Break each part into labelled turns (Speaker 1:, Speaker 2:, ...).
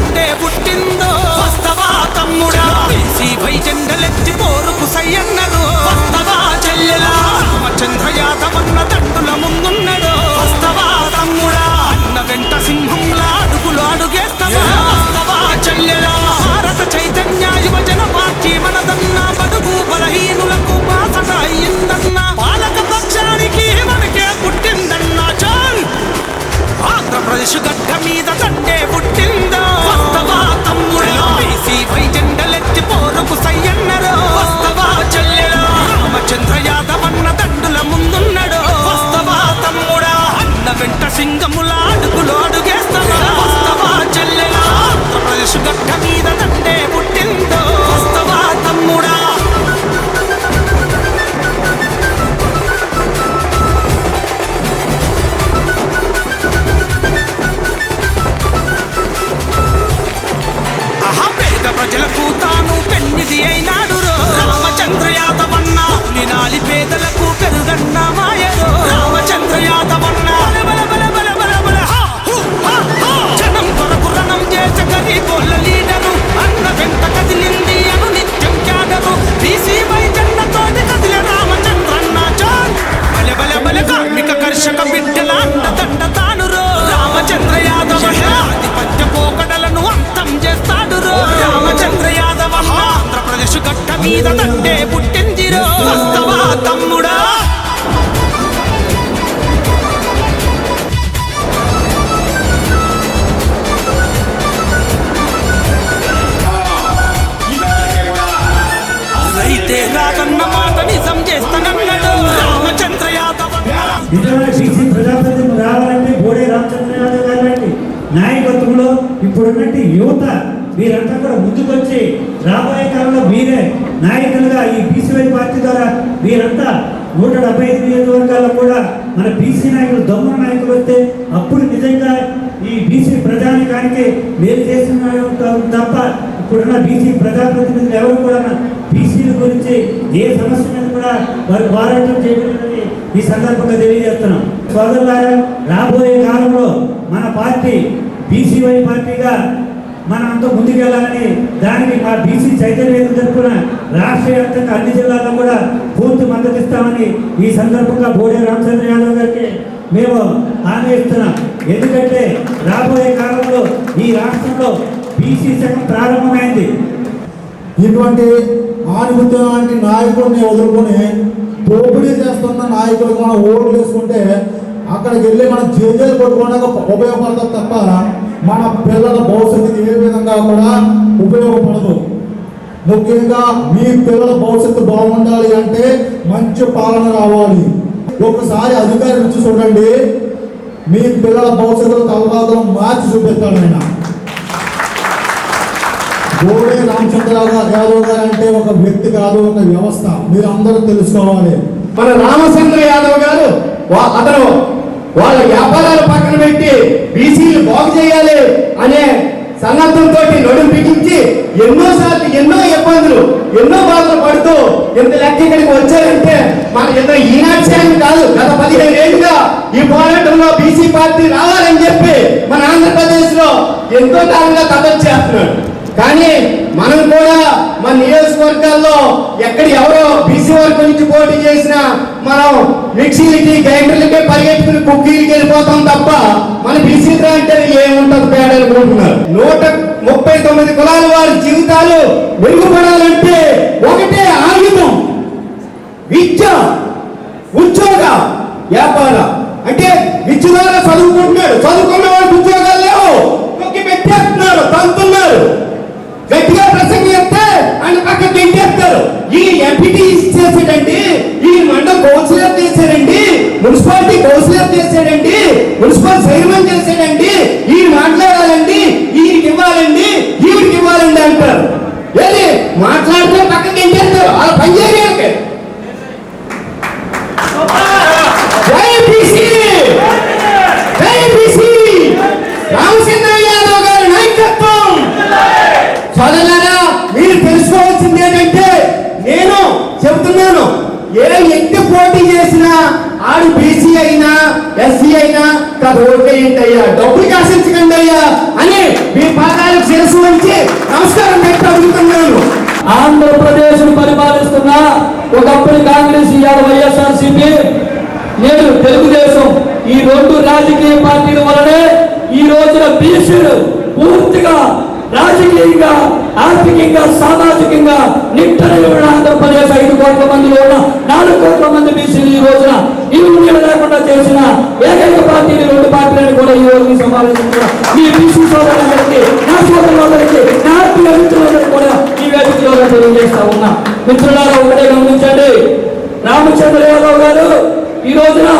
Speaker 1: దండే పుట్టిందో. వస్తవా తమ్ముడా? బీసీపై జెండలెత్తి పోరుకు సయ్యన్నరు. వస్తవా చెల్లెలా? రామచంద్ర యాదవన్న దండుల ముందున్నడు వస్తవా తమ్ముడా? అన్న వెంట సింహంలా అడుగులు అడుగేస్తవా? వస్తవా చెల్లెలా? భారత చైతన్య యువజన పార్టీ మనదన్న బడుగు బలహీనులకు బాసట అయ్యిందన్న పాలక పక్షానికి మనకే పుట్టిందన్న చాల్. ఆంధ్రప్రదేశ్ గడ్డ మీద ఆంధ్రప్రదేశ్ మీద దండే పుట్టిందో? వస్తవా తమ్ముడా? ప్రజలకు తాను పెన్నిది అయినా మీద దండే పుట్టిందిరో. వస్తవా తమ్ముడా? రైతే రాజన్న మాట నిజం చేస్తానన్నాడు. రామచంద్ర యాదవ.
Speaker 2: ప్రజాప్రతినిధులు రావాలంటే బోడే రామచంద్ర యాదవ్ గారు నాయకత్వంలో ఇప్పుడున్నట్టు యువత మీరంతా కూడా ముందుకొచ్చి రాబోయే కాలంలో మీరే నాయకులుగా ఈ బీసీవై పార్టీ ద్వారా మీరంతా నూట డెబ్బై ఐదు నియోజకవర్గాల్లో కూడా మన బీసీ నాయకులు దొంగ నాయకులు వస్తే అప్పుడు నిజంగా ఈ బీసీ ప్రజానికానికి మేలు చేసిన తప్ప ఇప్పుడున్న బీసీ ప్రజాప్రతినిధులు ఎవరు కూడా బీసీల గురించి ఏ సమస్య మీద కూడా వారు పోరాటం చేయలేదని ఈ సందర్భంగా తెలియజేస్తున్నాం. సోదరులారా రాబోయే కాలంలో మన పార్టీ బీసీవై పార్టీగా మనమంతా ముందుకెళ్ళాలని దానికి మా బీసీ చైతన్య తరఫున రాష్ట్ర వ్యాప్తంగా అన్ని జిల్లాల్లో కూడా పూర్తి మద్దతు ఇస్తామని ఈ సందర్భంగా బోడే రామచంద్ర యాదవ్ గారికి మేము హామీ ఇస్తున్నాం ఎందుకంటే రాబోయే కాలంలో ఈ రాష్ట్రంలో బీసీ శకం ప్రారంభమైంది.
Speaker 3: ఇటువంటి ఆనుభూతి లాంటి నాయకుడిని వదులుకొని దోపిడీ చేస్తున్న నాయకుడు మనం ఓట్లు వేసుకుంటే అక్కడికి వెళ్ళి మనం జేజేలు కొట్టుకోవడానికి ఉపయోగపడతాం తప్ప మన పిల్లల భవిష్యత్తుకి ఏ విధంగా కూడా ఉపయోగపడదు. ముఖ్యంగా మీ పిల్లల భవిష్యత్తు బాగుండాలి అంటే మంచి పాలన రావాలి. ఒకసారి అధికారి నుంచి చూడండి. మీ పిల్లల భవిష్యత్తులో తలవాదం మార్చి చూపిస్తాడు ఆయన. గోడే రామచంద్రరావు యాదవ్ గారు అంటే ఒక వ్యక్తి కాదు ఒక వ్యవస్థ. మీరు అందరూ తెలుసుకోవాలి.
Speaker 4: మన రామచంద్ర యాదవ్ గారు వా- అతను వాళ్ళ వ్యాపారాలు పక్కన పెట్టి బీసీలు బాగు చేయాలి అనే సన్నద్ధంతో నడుం బిగించి ఎన్నో సార్లు ఎన్నో ఇబ్బందులు ఎన్నో బాధలు పడుతూ ఎంత లెక్క ఇక్కడికి వచ్చారంటే మన ఎంత ఈనాటి శాఖ కాదు. గత పదిహేను ఏళ్ళుగా ఈ పోరాటంలో బీసీ పార్టీ రావాలని చెప్పి మన ఆంధ్రప్రదేశ్లో ఎంతో కాలంగా తపస్సు చేస్తున్నాడు. కానీ మనం కూడా మన నియోజకవర్గాల్లో ఎక్కడ ఎవరో బీసీ వర్గం నుంచి పోటీ చేసినా మనం మిక్సీలకి గ్రైండర్లకే పరిగెత్తుకుని కుక్కీలకి వెళ్ళిపోతాం తప్ప మన బీసీ అంటే ఏముంటది పేడ అనుకుంటున్నారు. నూట ముప్పై తొమ్మిది కులాల వారి జీవితాలు మెరుగుపడాలంటే ఒకటే ఆయుధం. విద్య ఉద్యోగ వ్యాపార. అంటే విద్య ద్వారా చదువుకుంటున్నాడు. చదువుకున్న వాడికి ఉద్యోగాలు లేవు. నొక్కి పెట్టేస్తున్నారు తంతున్నారు. గట్టిగా ప్రసంగం చెప్తే ఆయన పక్క గెంటేస్తారు. ఈ ఎంపీటీ చేసేటండి. మున్సిపాలిటీ కౌన్సిలర్ చేశాడండి మున్సిపల్ చైర్మన్ చేశాడండి ఈ మాట్లాడాలండి ఈయనకి ఇవ్వాలండి ఈవిడికి ఇవ్వాలండి అంటారు. ఏది? మాట్లాడితే పక్క గెంటేస్తారు అలా పని చేయడానికి జై బీసీ! జై బీసీ! రామచంద్ర యాదవ్ గారి నాయకత్వం! సోదరులారా మీరు తెలుసుకోవాల్సింది ఏంటంటే నేను చెబుతున్నాను ఏ వ్యక్తి పోటీ చేసినా ఆడు బీసీ అయినా ఎస్సీ అయినా కాదు ఓట్లేయండి అయ్యా డబ్బులకి ఆశించకండి అయ్యా. అని మీ పాదాలకు
Speaker 5: శిరస్సు వచ్చి నమస్కారం పెట్టాను ఆంధ్రప్రదేశ్ పరిపాలిస్తున్న ఒకప్పుడు కాంగ్రెస్ ఇవాళ వైఎస్ఆర్ సిపి నేను తెలుగుదేశం. ఈ రెండు రాజకీయ పార్టీల వలనే ఈ రోజున బీసీలు పూర్తిగా రాజకీయంగా ఆర్థికంగా సామాజికంగా నిట్టని ఆంధ్రప్రదేశ్ ఐదు కోట్ల మందిలో ఉన్న నాలుగు కోట్ల మంది బీసీలు ఈ రోజున లేకుండా చేసిన ఏకైక పార్టీని రెండు పార్టీలను కూడా ఈ రోజు ఈ సమావేశం కూడా మీ బీసీ సోదరులందరికీ నా సోదరులందరికీ నా ఆత్మీయ మిత్రులందరికీ కూడా ఈ వేదికలో తెలియజేస్తా ఉన్నా. మిత్రులారా ఒకటే గమనించండి. రామచంద్ర యాదవ్ గారు ఈ రోజున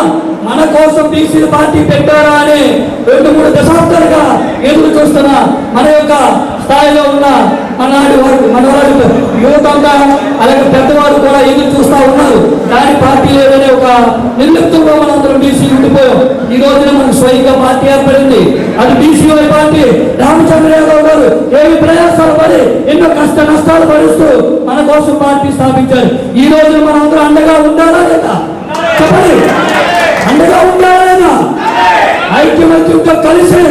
Speaker 5: మన కోసం బీసీ పార్టీ పెట్టారా అని రెండు మూడు దశాబ్దాలుగా ఎదురు చూస్తున్న మన యొక్క స్థాయిలో ఉన్న మనవాడి వారు మనవారు యువతంగా అలాగే పెద్దవారు కూడా ఎదురు చూస్తా ఉన్నారు దాని పార్టీ లేదనే ఒక నిర్లిప్తంలో మనందరం బీసీ ఉండిపోయాం ఈ రోజున మనకు స్వయంగా పార్టీ ఏర్పడింది. అది బీసీఓ పార్టీ. రామచంద్ర యాదవ్ గారు ఏమి ప్రయాసాలు పడి ఎన్నో కష్ట నష్టాలు భరిస్తూ మన కోసం పార్టీ స్థాపించారు. ఈ రోజు మనం అందరూ అండగా ఉండాలా లేదా? చెప్పండి. అండగా ఉండాలా లేదా? ఐక్యమత్యంతో కలిసి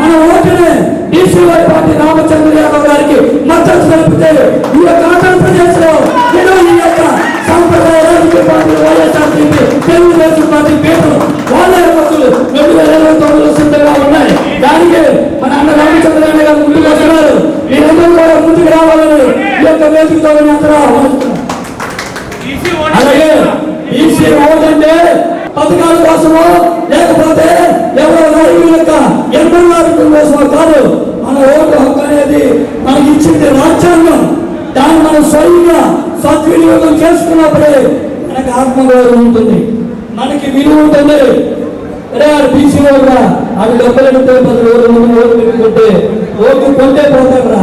Speaker 5: మన ఓటుని బీసీవై పార్టీ రామచంద్ర యాదవ్ గారికి మద్దతు తెలిపితే ఈ యొక్క తెలుగుదేశం పార్టీ పేరు వాళ్ళ హక్కులు రెండు వేల ఇరవై తొమ్మిదిలో సిద్ధంగా ఉన్నాయి. దానికి మన అన్న రామచంద్ర గారు ముందుకు వస్తున్నారు. మీరందరూ కూడా ముందుకు రావాలని ఈ యొక్క వేదికతో అలాగే ఈసీ ఓటంటే పథకాల కోసమో లేకపోతే ఎవరో నాయకుల యొక్క ఎమ్మెల్యేల కోసమో కాదు. మన ఓటు హక్కు అనేది మనకి ఇచ్చింది రాజ్యాంగం. దాన్ని మనం స్వయంగా సద్వినియోగం చేసుకున్నప్పుడే మనకు ఆత్మగౌరవం ఉంటుంది. మనకి విలువ ఉంటుంది. అరే ఆ బీసీ ఓటురా అవి డబ్బులు ఉంటే పది రోజులు ముందు ఓటు పెట్టుకుంటే ఓటు కొంటే పోతారా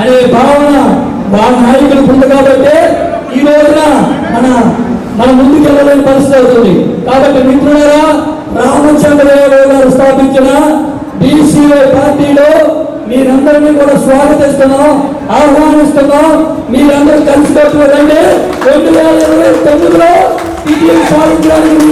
Speaker 5: అనే భావన వాళ్ళ నాయకులు ఉంది కాబట్టి ఈ రోజున మన మన ముందుకు వెళ్ళలేని పరిస్థితి అవుతుంది. కాబట్టి మిత్రులారా రామచంద్రరావు గారు స్థాపించిన బీసీఓ పార్టీలో మీరందరినీ కూడా స్వాగతిస్తున్నాం ఆహ్వానిస్తున్నాం. మీరందరూ కలిసి రండి. రెండు వేల ఇరవై తొమ్మిదిలో విజయం సాధించడానికి